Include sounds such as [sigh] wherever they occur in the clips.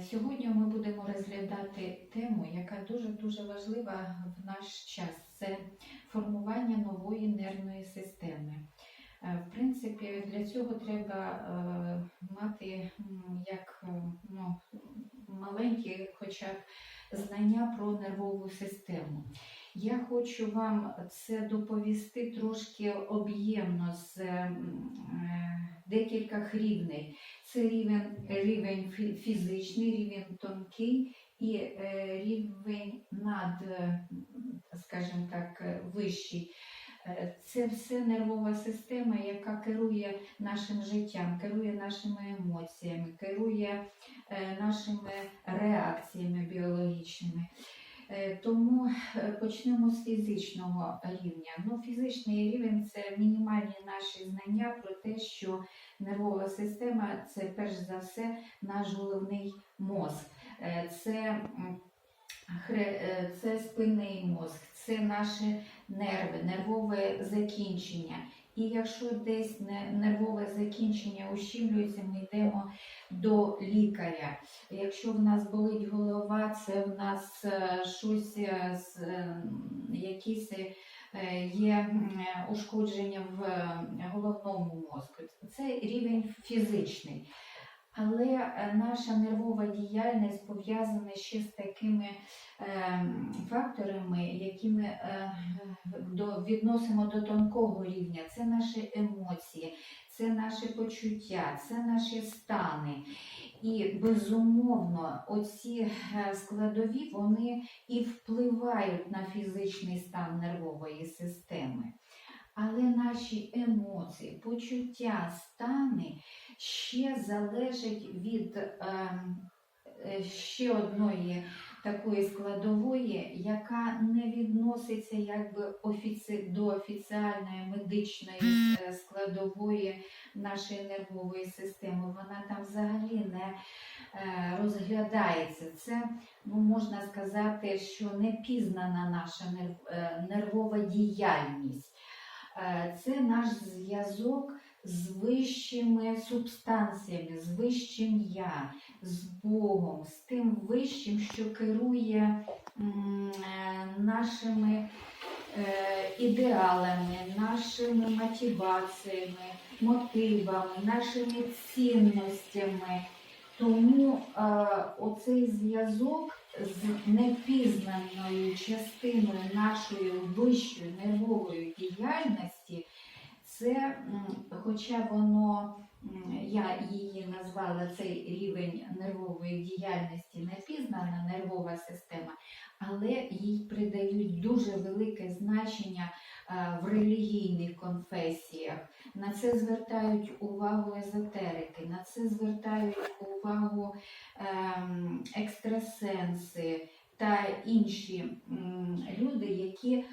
Сьогодні ми будемо розглядати тему, яка дуже-дуже важлива в наш час. Це формування нової нервної системи. Е, В принципі, для цього треба е, мати як е, ну, маленькі хоча б знання про нервову систему. Я хочу вам це доповісти трошки об'ємно з е, декількох рівней. Це рівень, рівень фізичний, рівень тонкий і е, рівень над, е, скажімо так, вищий. Це все нервова система, яка керує нашим життям, керує нашими емоціями, керує нашими реакціями біологічними. Е, Тому е, почнемо з фізичного рівня. Ну, фізичний рівень це мінімальні наші знання про те, що нервова система це перш за все наш головний мозк. Е, Це, це спинний мозк, це наші нерви, нервове закінчення. І якщо десь не- нервове закінчення ущімлюється, ми йдемо до лікаря. Якщо в нас болить голова, це в нас е, щось е, е, якісь є ушкодження в головному мозку. Це рівень фізичний. Але е, наша нервова діяльність пов'язана ще з такими е, факторами, які ми е, до, відносимо до тонкого рівня. Це наші емоції, це наші почуття, це наші стани. І безумовно, оці е, складові вони і впливають на фізичний стан нервової системи. Але наші емоції, почуття, стани ще залежать від ем, е, ще одної такої складової, яка не відноситься якби офіці... до офіціальної медичної е, складової нашої нервової системи. Вона там взагалі не е, розглядається. Це ну, можна сказати, що не пізнана наша нерв... нервова діяльність. Це наш зв'язок з вищими субстанціями, з вищим я, з Богом, з тим вищим, що керує е, нашими е, ідеалами, нашими мотиваціями, мотивами, нашими цінностями. Тому е, оцей зв'язок з непізнаною частиною нашої вищої нервової діяльності, це, хоча воно, я її назвала цей рівень нервової діяльності непізнана нервова система, але їй придають дуже велике значення е, в релігійних конфесіях. На це звертають увагу езотерики, на це звертають увагу ем, екстрасенси та інші люди, які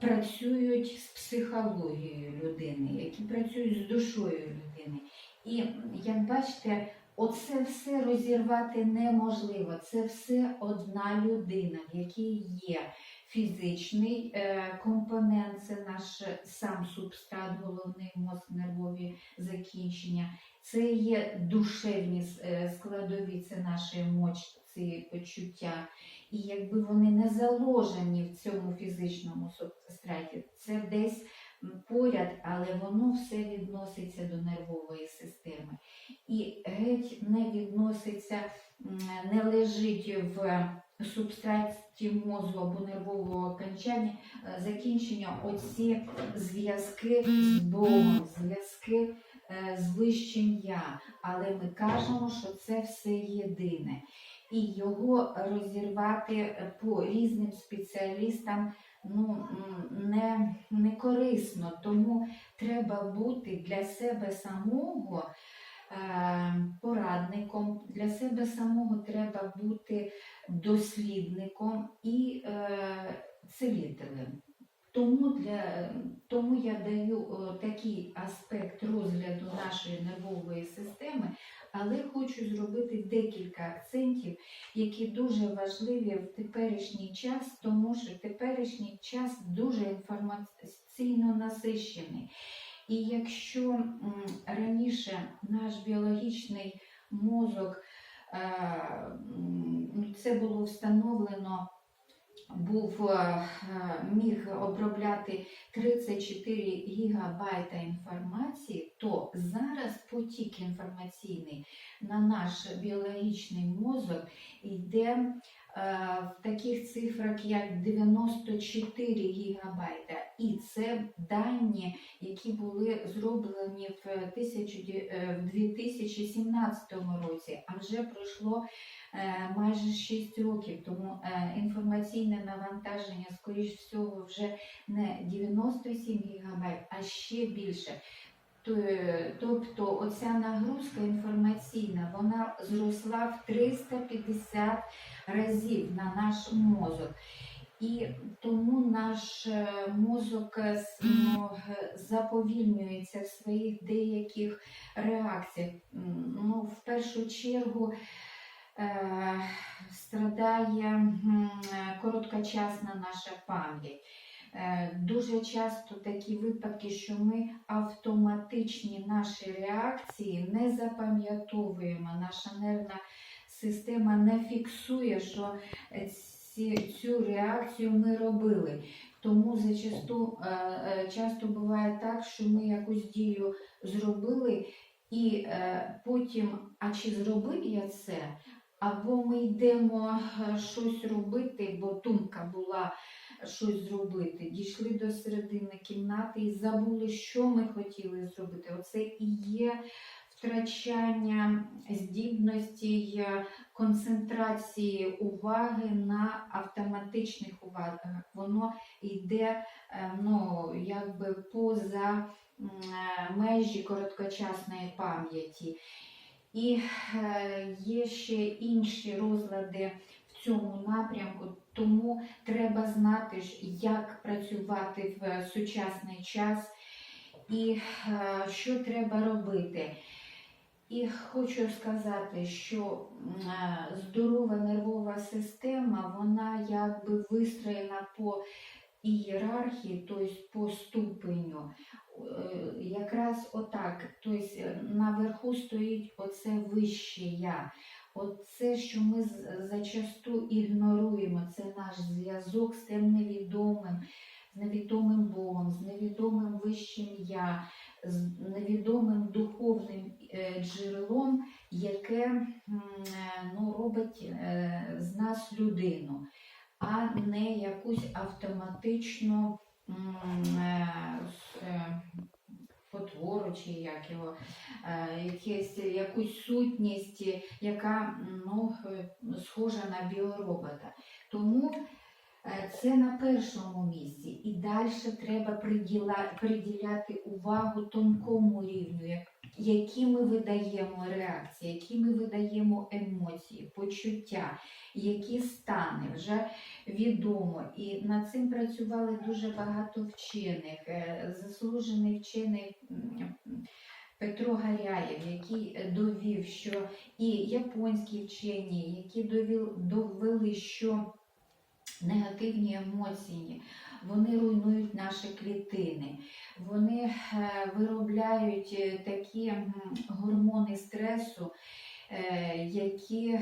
працюють з психологією людини, які працюють з душою людини. І як бачите, оце все розірвати неможливо. Це все одна людина, в якій є фізичний е, компонент, це наш сам субстрат, головний мозк, нервові закінчення. Це є душевні е, складові, це наші емоції, почуття. І якби вони не заложені в цьому фізичному субстраті, це десь поряд, але воно все відноситься до нервової системи. І геть не відноситься, не лежить в субстраті мозку або нервового окончання, е, закінчення оці зв'язки з Богом, зв'язки е, з вищим я. Але ми кажемо, що це все єдине. І його розірвати е, по різним спеціалістам ну, не, не корисно, тому треба бути для себе самого е, порадником, для себе самого треба бути дослідником і е, цілителем. Тому, для, тому я даю такий аспект розгляду нашої нервової системи, але хочу зробити декілька акцентів, які дуже важливі в теперішній час, тому що теперішній час дуже інформаційно насищений. І якщо раніше наш біологічний мозок м, це було встановлено. Був е, міг обробляти 34 гігабайта інформації, то зараз потік інформаційний на наш біологічний мозок йде е, в таких цифрах, як 94 гігабайта. І це дані, які були зроблені в, тисячу, ді- е, в 2017 році, а вже пройшло е, майже 6 років. Тому е, інформаційне навантаження, скоріш всього, вже не 97 гігабайт, а ще більше. Е, Тобто оця нагрузка інформаційна вона зросла в 350 разів на наш мозок. І тому наш е, мозок е, ну, е, заповільнюється в своїх деяких реакціях. Ну, в першу чергу е, страдає е, короткочасна наша пам'ять. Е, Дуже часто такі випадки, що ми автоматичні наші реакції не запам'ятовуємо. Наша нервна система не фіксує, що цю реакцію ми робили. Тому зачасту е, часто буває так, що ми якусь дію зробили, і потім, а чи зробив я це? Або ми йдемо е, щось робити, бо думка була щось зробити. Дійшли до середини кімнати і забули, що ми хотіли зробити. Оце і є втрачання здібності е, концентрації уваги на автоматичних увагах. Воно йде е, ну, якби поза межі короткочасної пам'яті. І е, є ще інші розлади в цьому напрямку, тому треба знати, як працювати в сучасний час і е, що треба робити. І хочу сказати, що е, здорова нервова система, вона якби вистроєна по ієрархії, тобто по ступеню. Е, Якраз отак, тобто е, наверху стоїть оце вище я. Оце, що ми зачасту ігноруємо, це наш зв'язок з тим невідомим, з невідомим Богом, з невідомим вищим я, з невідомим духовним е, джерелом, яке ну, робить з нас людину, а не якусь автоматичну потвору, чи як його, якісь, якусь сутність, яка ну, е, схожа на біоробота. Тому е, це на першому місці. І далі треба приділяти увагу тонкому рівню, як- які ми видаємо реакції, які ми видаємо емоції, почуття, які стани вже відомо. І над цим працювали дуже багато вчених. Е, Заслужений вчений Петро Гаряєв, який довів, що і японські вчені, які довели, що негативні емоції, вони руйнують наші клітини, вони е, виробляють е, такі гормони стресу, е, які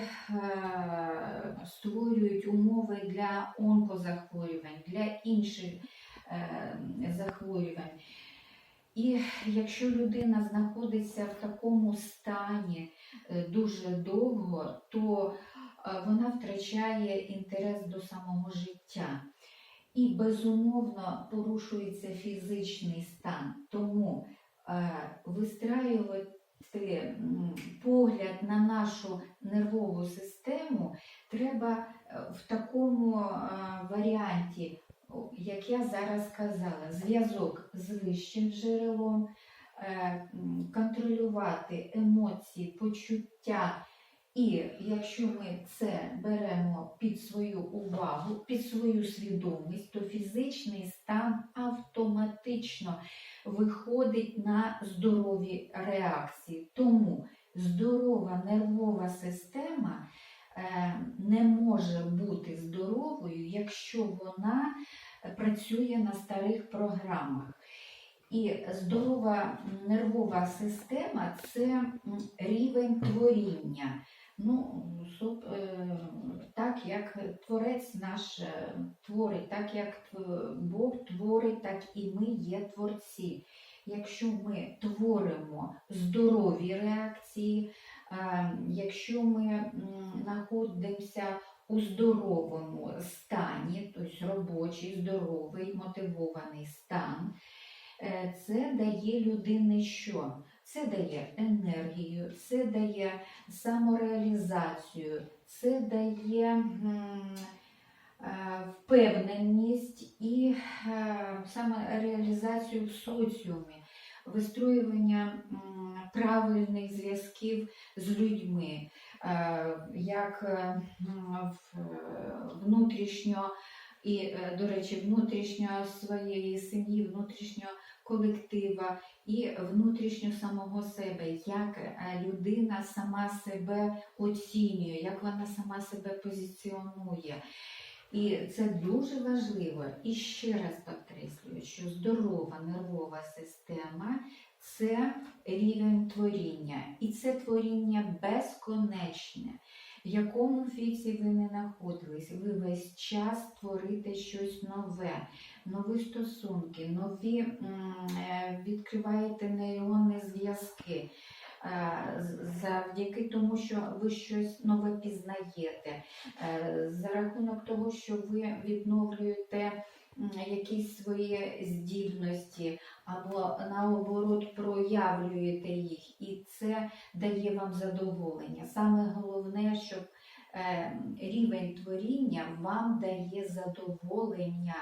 створюють умови для онкозахворювань, для інших захворювань. І якщо людина знаходиться в такому стані дуже довго, то вона втрачає інтерес до самого життя. І безумовно порушується фізичний стан. Тому е, вистраювати погляд на нашу нервову систему треба е, в такому е, варіанті, як я зараз сказала, зв'язок з вищим джерелом, е, контролювати емоції, почуття. І якщо ми це беремо під свою увагу, під свою свідомість, то фізичний стан автоматично виходить на здорові реакції. Тому здорова нервова система е, не може бути здоровою, якщо вона працює на старих програмах. І здорова нервова система це рівень творіння. Ну, е, так як творець наш е, творить, так як Бог творить, так і ми є творці. Якщо ми творимо здорові реакції, е, якщо ми знаходимося у здоровому стані, тобто робочий, здоровий, мотивований стан, це дає людині що? Це дає енергію, це дає самореалізацію, це дає е, впевненість і е, самореалізацію в соціумі, вистроювання правильних зв'язків з людьми, е, як внутрішньо і, е, до речі, внутрішньо своєї сім'ї, внутрішньо колектива і внутрішньо самого себе, як е, людина сама себе оцінює, як вона сама себе позиціонує. І це дуже важливо. І ще раз підкреслюю, що здорова нервова система це рівень творіння. І це творіння безконечне. В якому віці ви не знаходились, ви весь час творите щось нове, нові стосунки, нові е, відкриваєте нейронні зв'язки. Е, Завдяки тому, що ви щось нове пізнаєте, е, за рахунок того, що ви відновлюєте якісь свої здібності, або наоборот проявлюєте їх, і це дає вам задоволення. Саме головне, щоб е, рівень творіння вам дає задоволення.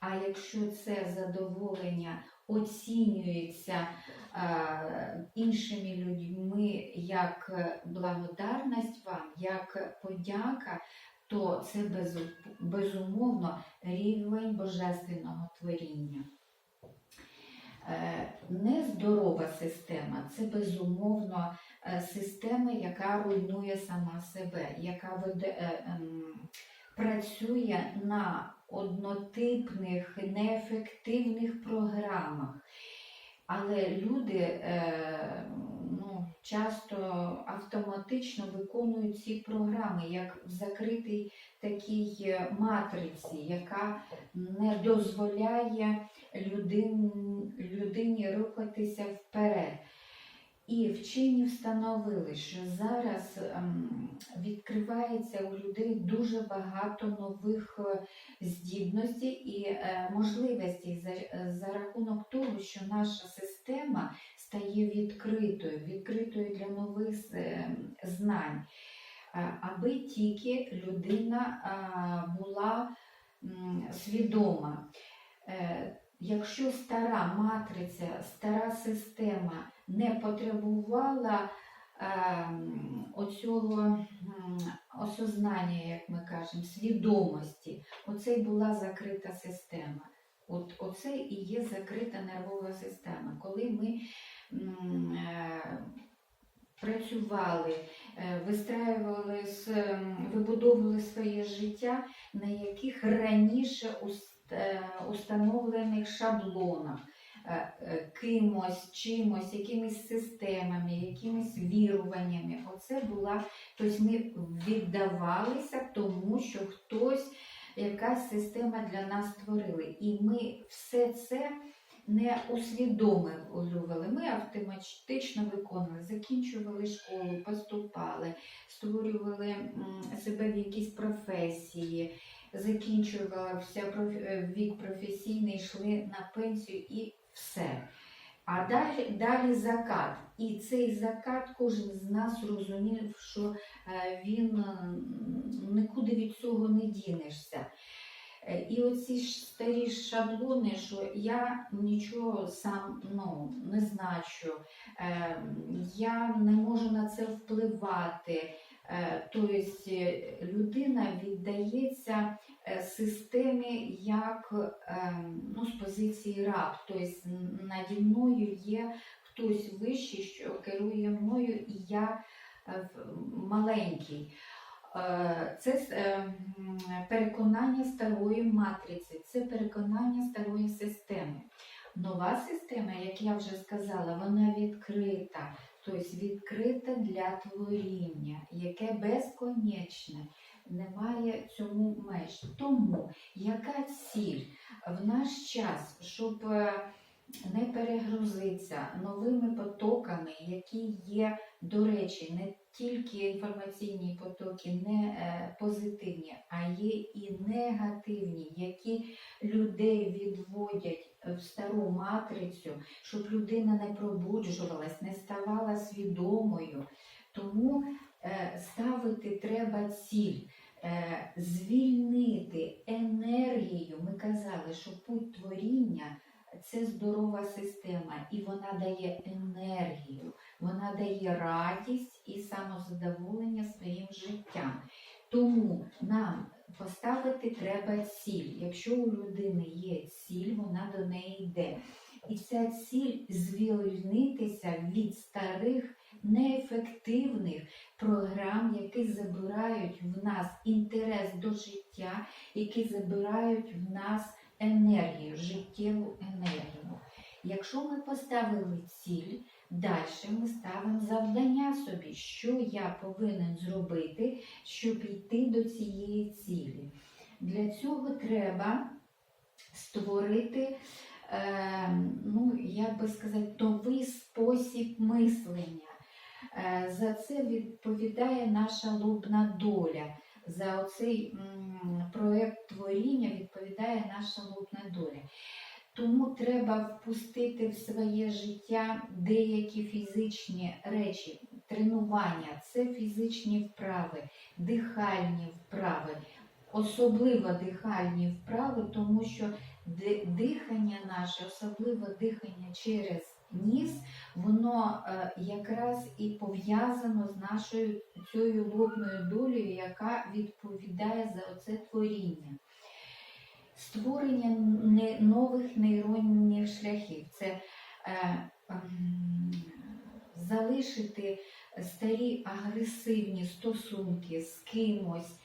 А якщо це задоволення оцінюється е, іншими людьми як благодарність вам, як подяка, то це безумовно рівень божественного творіння. Е, Нездорова система це безумовно е, система, яка руйнує сама себе, яка веде, ем, працює на однотипних, неефективних програмах. Але люди е, ну, часто автоматично виконують ці програми, як в закритій такій е, матриці, яка не дозволяє людин, людині рухатися вперед. І вчені встановили, що зараз ем, відкривається у людей дуже багато нових е, здібностей і е, можливостей за, рахунок того, що наша система стає відкритою, відкритою для нових е, знань, аби тільки людина була свідома. Е, Якщо стара матриця, стара система не потребувала ем, оцього осознання, як ми кажемо, свідомості, оце й була закрита система. От, оце і є закрита нервова система. Коли ми е, працювали, е, вистраювали, вибудовували своє життя, на яких раніше е, установлених шаблонах, е, е, кимось, чимось, якимись системами, якимись віруваннями. Оце була, тобто ми віддавалися тому, що хтось, якась система для нас створили. І ми все це не усвідомлювали. Ми автоматично виконували, закінчували школу, поступали, створювали себе в якісь професії, закінчувався е, вік професійний, йшли на пенсію і все. А далі, далі закат. І цей закат кожен з нас розумів, що е, він нікуди від цього не дінешся. Е, І оці старі шаблони, що я нічого сам ну, не значу, е, я не можу на це впливати. Е, Тобто е, людина віддається е, системі як ну, з позиції раб. Тобто наді мною є хтось вищий, що керує мною, і я маленький. Це переконання старої матриці, це переконання старої системи. Нова система, як я вже сказала, вона відкрита. Тобто відкрите для творіння, яке безконечне, немає цьому меж. Тому яка ціль в наш час, щоб е, не перегрузитися новими потоками, які є, до речі, не тільки інформаційні потоки, не е, позитивні, а є і негативні, які людей відводять в стару матрицю, щоб людина не пробуджувалась, не ставала свідомою. Тому е, ставити треба ціль. Е, звільнити енергію. Ми казали, що путь творіння це здорова система, і вона дає енергію, вона дає радість і самозадоволення своїм життям. Тому нам поставити треба ціль. Якщо у людини є ціль, вона до неї йде. І ця ціль звільнитися від старих неефективних програм, які забирають в нас інтерес до життя, які забирають в нас енергію, життєву енергію. Якщо ми поставили ціль, далі ми ставимо завдання собі, що я повинен зробити, щоб йти до цієї цілі. Для цього треба створити, е, ну, як би сказати, новий спосіб мислення. Е, За це відповідає наша лобна доля. За оцей м, проект творіння відповідає наша лобна доля. Тому треба впустити в своє життя деякі фізичні речі, тренування, це фізичні вправи, дихальні вправи, особливо дихальні вправи, тому що дихання наше, особливо дихання через ніс, воно е, якраз і пов'язано з нашою цією лобною долею, яка відповідає за оце творіння. Створення нових нейронних шляхів. Це е, ем, залишити старі агресивні стосунки з кимось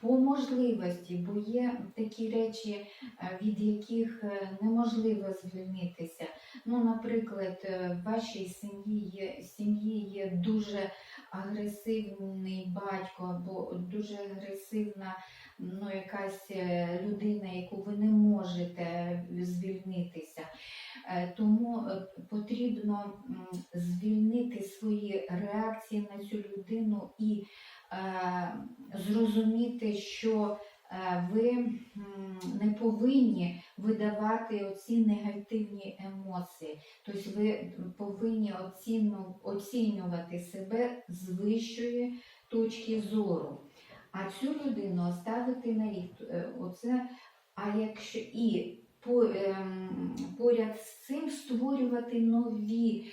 по можливості, бо є такі речі, е, від яких е, неможливо звільнитися. Ну, наприклад, е, в вашій сім'ї є, сім'ї є дуже агресивний батько або дуже агресивна ну, якась е, людина, яку ви не можете звільнитися. Е, Тому е, потрібно звільнити свої реакції на цю людину і е, зрозуміти, що е, ви не повинні видавати оці негативні емоції. Тобто ви повинні оцінювати себе з вищої точки зору. А цю людину оставити на рік. Е, Оце, а якщо і по, ем, поряд з цим створювати нові е,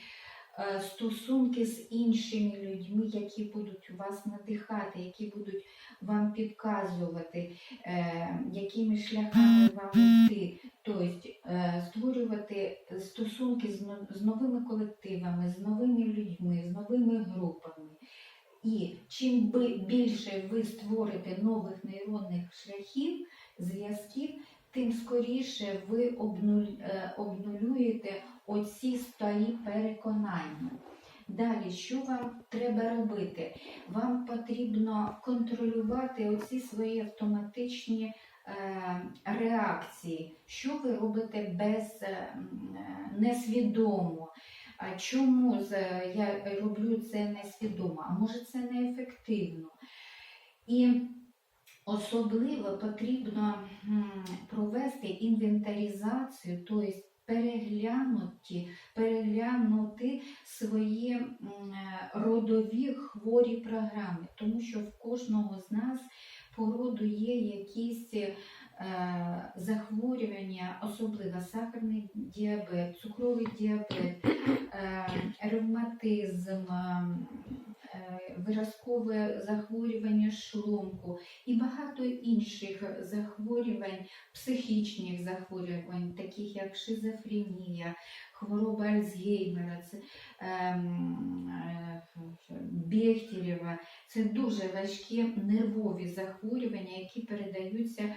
стосунки з іншими людьми, які будуть вас надихати, які будуть вам підказувати, е, якими шляхами вам йти. Тобто е, створювати стосунки з, новими колективами, з новими людьми, з новими групами. І чим більше ви створите нових нейронних шляхів, зв'язків, тим скоріше ви е, обнулюєте оці старі переконання. Далі, що вам треба робити? Вам потрібно контролювати оці свої автоматичні е, реакції, що ви робите без е, е, несвідомо. А чому я роблю це несвідомо? А може це неефективно? І особливо потрібно провести інвентаризацію, тобто переглянути, переглянути свої родові хворі програми, тому що в кожного з нас по роду є якісь е, захворювання, особливо сахарний діабет, цукровий діабет, е, ревматизм, е, виразкове захворювання шлунку і багато інших захворювань, психічних захворювань, таких як шизофренія, хвороба Альцгеймера, ем, е, Бехтерєва. Це дуже важкі нервові захворювання, які передаються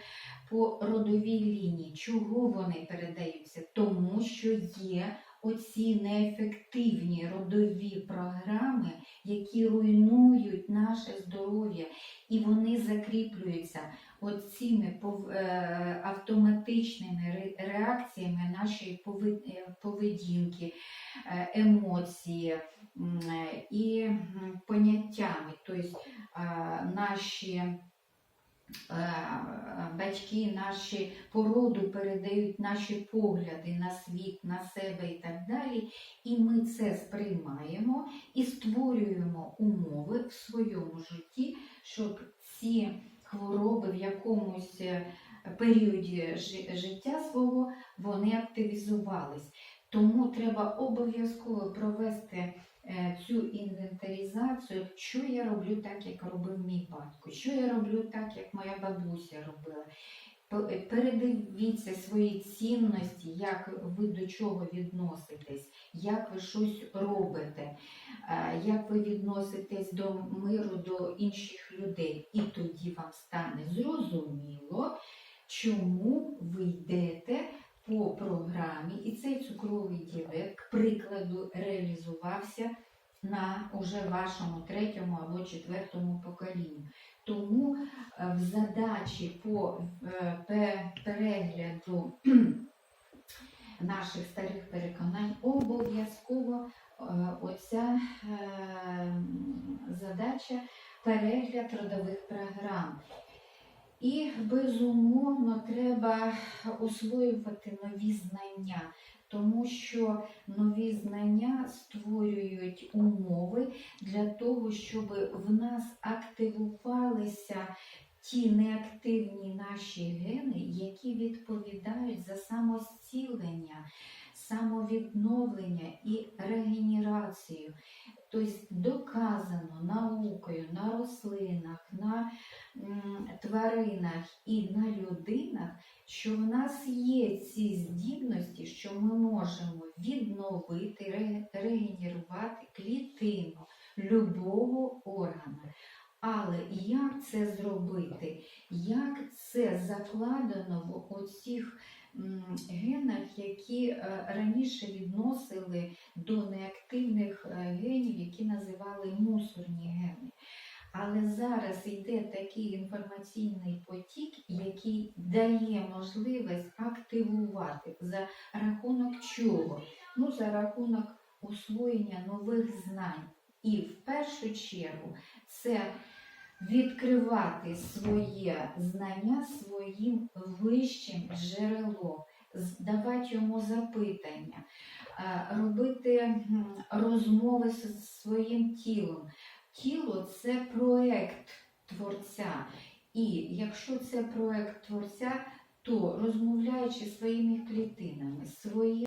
по родовій лінії. Чого вони передаються? Тому що є оці неефективні родові програми, які руйнують наше здоров'я, і вони закріплюються оціми е, автоматичними реакціями нашої е, поведінки, е, емоції і поняттями. Тобто наші батьки, наші породу передають наші погляди на світ, на себе і так далі. І ми це сприймаємо і створюємо умови в своєму житті, щоб ці хвороби в якомусь е, періоді життя свого вони активізувались. Тому треба обов'язково провести е, цю інвентаризацію, що я роблю так, як робив мій батько, що я роблю так, як моя бабуся робила. Передивіться свої цінності, як ви до чого відноситесь, як ви щось робите, е, як ви відноситесь до миру, до інших людей. І тоді вам стане зрозуміло, чому ви йдете по програмі, і цей цукровий діабет, к прикладу, реалізувався на уже вашому третьому або четвертому поколінню. Тому е, в задачі по е, перегляду [clears throat] наших старих переконань обов'язково е, оця задача перегляд родових програм. І безумовно треба освоювати нові знання, тому що нові знання створюють умови для того, щоб в нас активувалися ті неактивні наші гени, які відповідають за самозцілення, самовідновлення і регенерацію. Тобто доказано наукою на рослинах, на тваринах і на людинах, що в нас є ці здібності, що ми можемо відновити, регенерувати клітину любого органу. Але як це зробити? Як це закладено в оцих генах, які е, раніше відносили до неактивних е, генів, які називали мусорні гени? Але зараз йде такий інформаційний потік, який дає можливість активувати за рахунок чого? Ну, за рахунок освоєння нових знань. І в першу чергу це відкривати своє знання своїм вищим джерелом, давати йому запитання, е, робити розмови з своїм тілом. Тіло це проект творця. І якщо це проект творця, то розмовляючи своїми клітинами, своїм